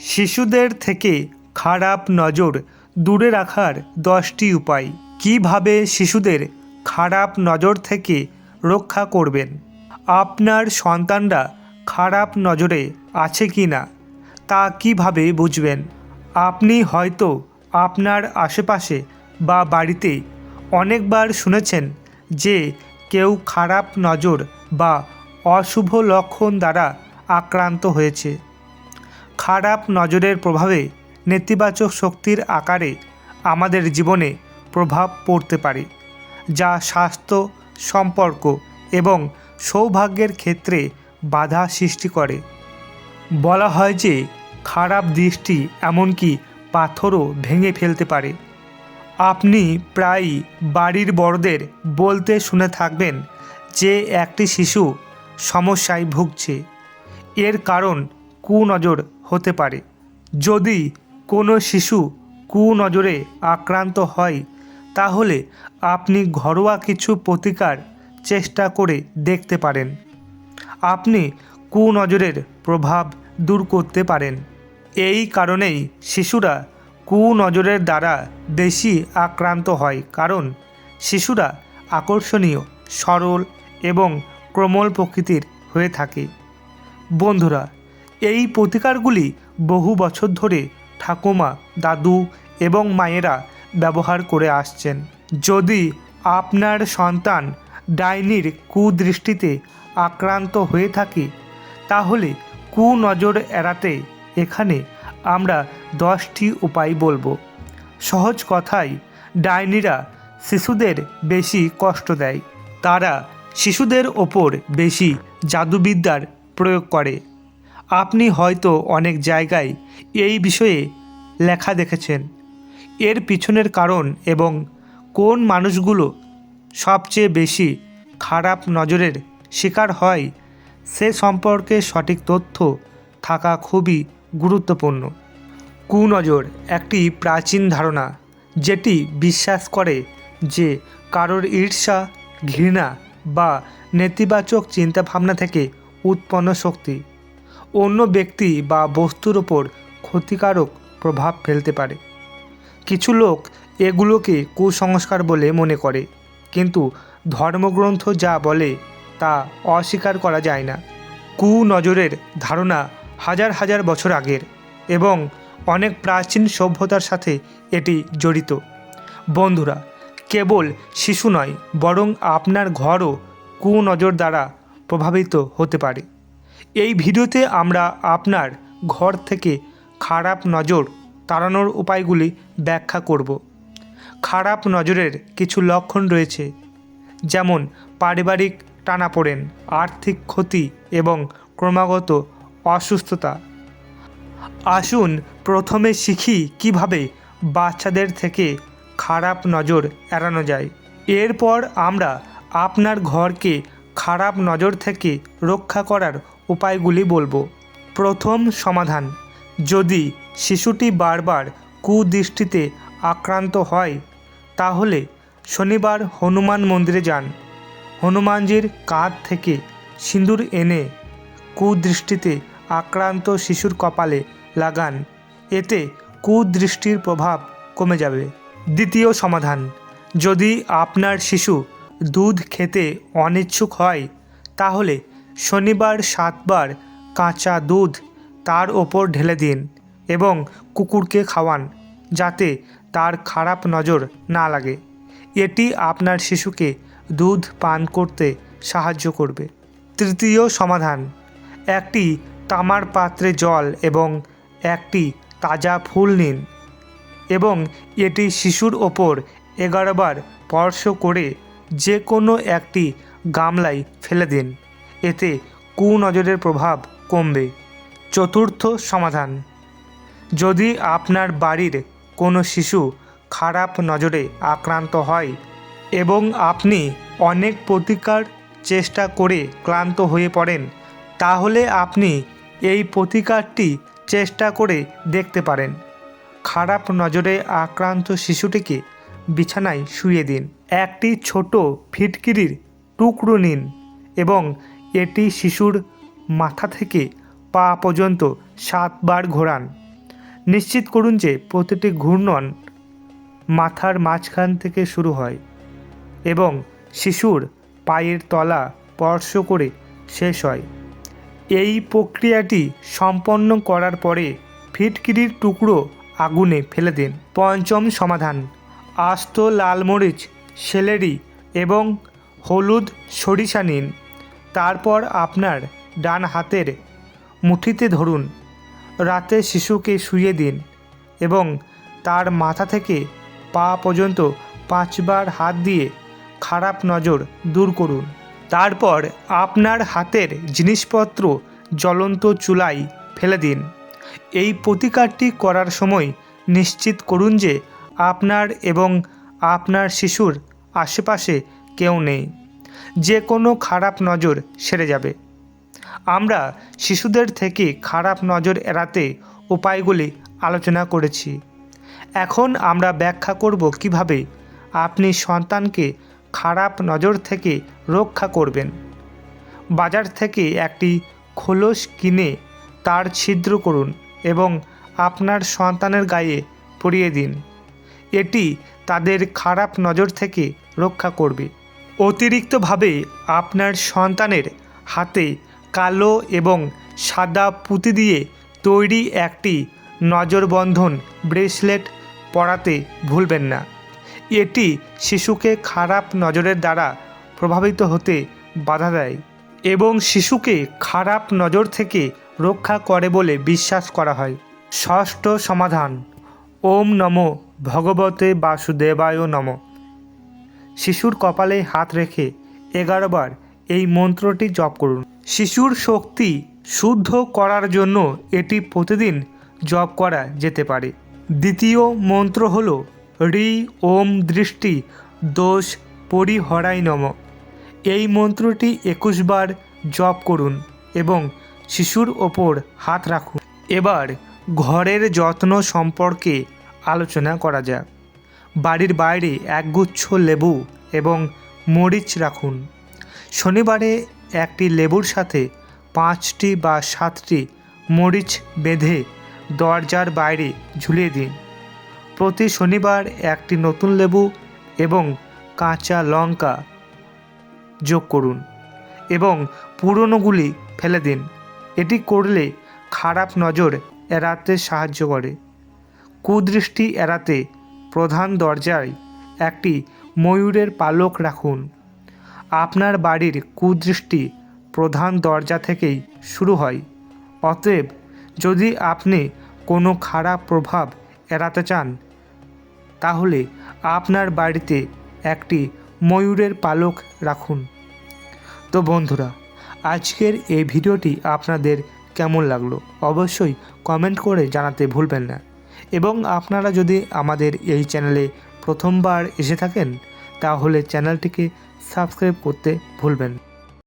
শিশুদের থেকে খারাপ নজর দূরে রাখার দশটি উপায়। কীভাবে শিশুদের খারাপ নজর থেকে রক্ষা করবেন? আপনার সন্তানরা খারাপ নজরে আছে কি না? তা কীভাবে বুঝবেন? আপনি হয়তো আপনার আশেপাশে বা বাড়িতে অনেকবার শুনেছেন যে কেউ খারাপ নজর বা অশুভ লক্ষণ দ্বারা আক্রান্ত হয়েছে। খারাপ নজরের প্রভাবে নেতিবাচক শক্তির আকারে আমাদের জীবনে প্রভাব পড়তে পারে, যা স্বাস্থ্য, সম্পর্ক এবং সৌভাগ্যের ক্ষেত্রে বাধা সৃষ্টি করে। বলা হয় যে, খারাপ দৃষ্টি এমনকি পাথরও ভেঙে ফেলতে পারে। আপনি প্রায়ই বাড়ির বড়দের বলতে শুনে থাকবেন যে, একটি শিশু সমস্যায় ভুগছে। এর কারণ কুনজর হতে পারে। যদি কোনো শিশু কুনজরে আক্রান্ত হয়, তাহলে আপনি ঘরোয়া কিছু প্রতিকার চেষ্টা করে দেখতে পারেন। আপনি কুনজরের প্রভাব দূর করতে পারেন। এই কারণেই শিশুরা কুনজরের দ্বারা বেশি আক্রান্ত হয়, কারণ শিশুরা আকর্ষণীয়, সরল এবং কোমল প্রকৃতির হয়ে থাকে। বন্ধুরা এই প্রতিকারগুলি বহু বছর ধরে ঠাকুমা, দাদু এবং মায়েরা ব্যবহার করে আসছেন। যদি আপনার সন্তান ডাইনির কুদৃষ্টিতে আক্রান্ত হয়ে থাকে, তাহলে কুনজর এড়াতে এখানে আমরা দশটি উপায় বলব। সহজ কথায়, ডাইনিরা শিশুদের বেশি কষ্ট দেয়। তারা শিশুদের ওপর বেশি জাদুবিদ্যার প্রয়োগ করে। আপনি হয়তো অনেক জায়গায় এই বিষয়ে লেখা দেখেছেন। এর পিছনের কারণ এবং কোন মানুষগুলো সবচেয়ে বেশি খারাপ নজরের শিকার হয়, সে সম্পর্কে সঠিক তথ্য থাকা খুবই গুরুত্বপূর্ণ। কুনজর একটি প্রাচীন ধারণা যেটি বিশ্বাস করে যে কারোর ঈর্ষা, ঘৃণা বা নেতিবাচক চিন্তাভাবনা থেকে উৎপন্ন শক্তি। অন্য ব্যক্তি বা বস্তুর ওপর ক্ষতিকারক প্রভাব ফেলতে পারে। কিছু লোক এগুলোকে কুসংস্কার বলে মনে করে, কিন্তু ধর্মগ্রন্থ যা বলে তা অস্বীকার করা যায় না। কুনজরের ধারণা হাজার হাজার বছর আগের এবং অনেক প্রাচীন সভ্যতার সাথে এটি জড়িত। বন্ধুরা, কেবল শিশু নয়, বরং আপনার ঘরও কুনজর দ্বারা প্রভাবিত হতে পারে। এই ভিডিওতে আমরা আপনার ঘর থেকে খারাপ নজর তাড়ানোর উপায়গুলি ব্যাখ্যা করব। খারাপ নজরের কিছু লক্ষণ রয়েছে, যেমন পারিবারিক টানাপোড়েন, আর্থিক ক্ষতি এবং ক্রমাগত অসুস্থতা। আসুন প্রথমে শিখি কীভাবে বাচ্চাদের থেকে খারাপ নজর এড়ানো যায়। এরপর আমরা আপনার ঘরকে খারাপ নজর থেকে রক্ষা করার উপায়গুলি বলব। প্রথম সমাধান, যদি শিশুটি বারবার কুদৃষ্টিতে আক্রান্ত হয়, তাহলে শনিবার হনুমান মন্দিরে যান। হনুমানজির কাঁধ থেকে সিঁদুর এনে কুদৃষ্টিতে আক্রান্ত শিশুর কপালে লাগান। এতে কুদৃষ্টির প্রভাব কমে যাবে। দ্বিতীয় সমাধান, যদি আপনার শিশু দুধ খেতে অনিচ্ছুক হয়, তাহলে শনিবার সাতবার কাঁচা দুধ তার ওপর ঢেলে দিন এবং কুকুরকে খাওয়ান, যাতে তার খারাপ নজর না লাগে। এটি আপনার শিশুকে দুধ পান করতে সাহায্য করবে। তৃতীয় সমাধান, একটি তামার পাত্রে জল এবং একটি তাজা ফুল নিন এবং এটি শিশুর ওপর এগারোবার স্পর্শ করে যে কোনো একটি গামলায় ফেলে দিন। এতে কুনজরের প্রভাব কমবে। চতুর্থ সমাধান। যদি আপনার বাড়ির কোনো শিশু খারাপ নজরে আক্রান্ত হয় এবং আপনি অনেক প্রতিকার চেষ্টা করে ক্লান্ত হয়ে পড়েন, তাহলে আপনি এই প্রতিকারটি চেষ্টা করে দেখতে পারেন। খারাপ নজরে আক্রান্ত শিশুটিকে বিছানায় শুয়ে দিন। একটি ছোট ফিটকিরির টুকরো নিন এবং এটি শিশুর মাথা থেকে পা পর্যন্ত সাতবার ঘোরান। নিশ্চিত করুন যে প্রতিটি ঘূর্ণন মাথার মাঝখান থেকে শুরু হয় এবং শিশুর পায়ের তলা স্পর্শ করে শেষ হয়। এই প্রক্রিয়াটি সম্পন্ন করার পরে ফিটকিরির টুকরো আগুনে ফেলে দিন। পঞ্চম সমাধান, আস্ত লাল মরিচ, সেলেরি এবং হলুদ সরিষা নিন। তারপর আপনার ডান হাতের মুঠিতে ধরুন। রাতে শিশুকে শুয়ে দিন এবং তার মাথা থেকে পা পর্যন্ত পাঁচবার হাত দিয়ে খারাপ নজর দূর করুন। তারপর আপনার হাতের জিনিসপত্র জ্বলন্ত চুলায় ফেলে দিন। এই প্রতিকারটি করার সময় নিশ্চিত করুন যে আপনার এবং আপনার শিশুর আশেপাশে কেউ নেই। যে কোনো খারাপ নজর সেরে যাবে। আমরা শিশুদের থেকে খারাপ নজর এড়াতে উপায়গুলি আলোচনা করেছি। এখন আমরা ব্যাখ্যা করব কীভাবে আপনি সন্তানকে খারাপ নজর থেকে রক্ষা করবেন। বাজার থেকে একটি খোলস কিনে তার ছিদ্র করুন এবং আপনার সন্তানের গায়ে পরিয়ে দিন। এটি তাদের খারাপ নজর থেকে রক্ষা করবে। অতিরিক্তভাবে আপনার সন্তানের হাতে কালো এবং সাদা পুঁতি দিয়ে তৈরি একটি নজরবন্ধন ব্রেসলেট পরাতে ভুলবেন না। এটি শিশুকে খারাপ নজরের দ্বারা প্রভাবিত হতে বাধা দেয় এবং শিশুকে খারাপ নজর থেকে রক্ষা করে বলে বিশ্বাস করা হয়। ষষ্ঠ সমাধান, ওম নমো ভগবতে বাসুদেবায় নম। শিশুর কপালে হাত রেখে এগারো বার এই মন্ত্রটি জপ করুন। শিশুর শক্তি শুদ্ধ করার জন্য এটি প্রতিদিন জপ করা যেতে পারে। দ্বিতীয় মন্ত্র হল, রি ওম দৃষ্টি দোষ পরিহরাই নম। এই মন্ত্রটি একুশ বার জপ করুন এবং শিশুর ওপর হাত রাখুন। এবার ঘরের যত্ন সম্পর্কে আলোচনা করা যাক। বাড়ির বাইরে একগুচ্ছ লেবু এবং মরিচ রাখুন। শনিবারে একটি লেবুর সাথে পাঁচটি বা সাতটি মরিচ বেঁধে দরজার বাইরে ঝুলিয়ে দিন। প্রতি শনিবার একটি নতুন লেবু এবং কাঁচা লঙ্কা যোগ করুন এবং পুরনোগুলি ফেলে দিন। এটি করলে খারাপ নজর এড়াতে সাহায্য করে। কুদৃষ্টি এড়াতে প্রধান দরজায় একটি ময়ূরের পালক রাখুন। আপনার বাড়ির কুদৃষ্টি প্রধান দরজা থেকেই শুরু হয়। অতএব, যদি আপনি কোনো খারাপ প্রভাব এড়াতে চান, তাহলে আপনার বাড়িতে একটি ময়ূরের পালক রাখুন। তো বন্ধুরা, আজকের এই ভিডিওটি আপনাদের কেমন লাগল? অবশ্যই কমেন্ট করে জানাতে ভুলবেন না। এবং আপনারা যদি আমাদের এই চ্যানেলে প্রথমবার এসে থাকেন তাহলে চ্যানেলটিকে সাবস্ক্রাইব করতে ভুলবেন।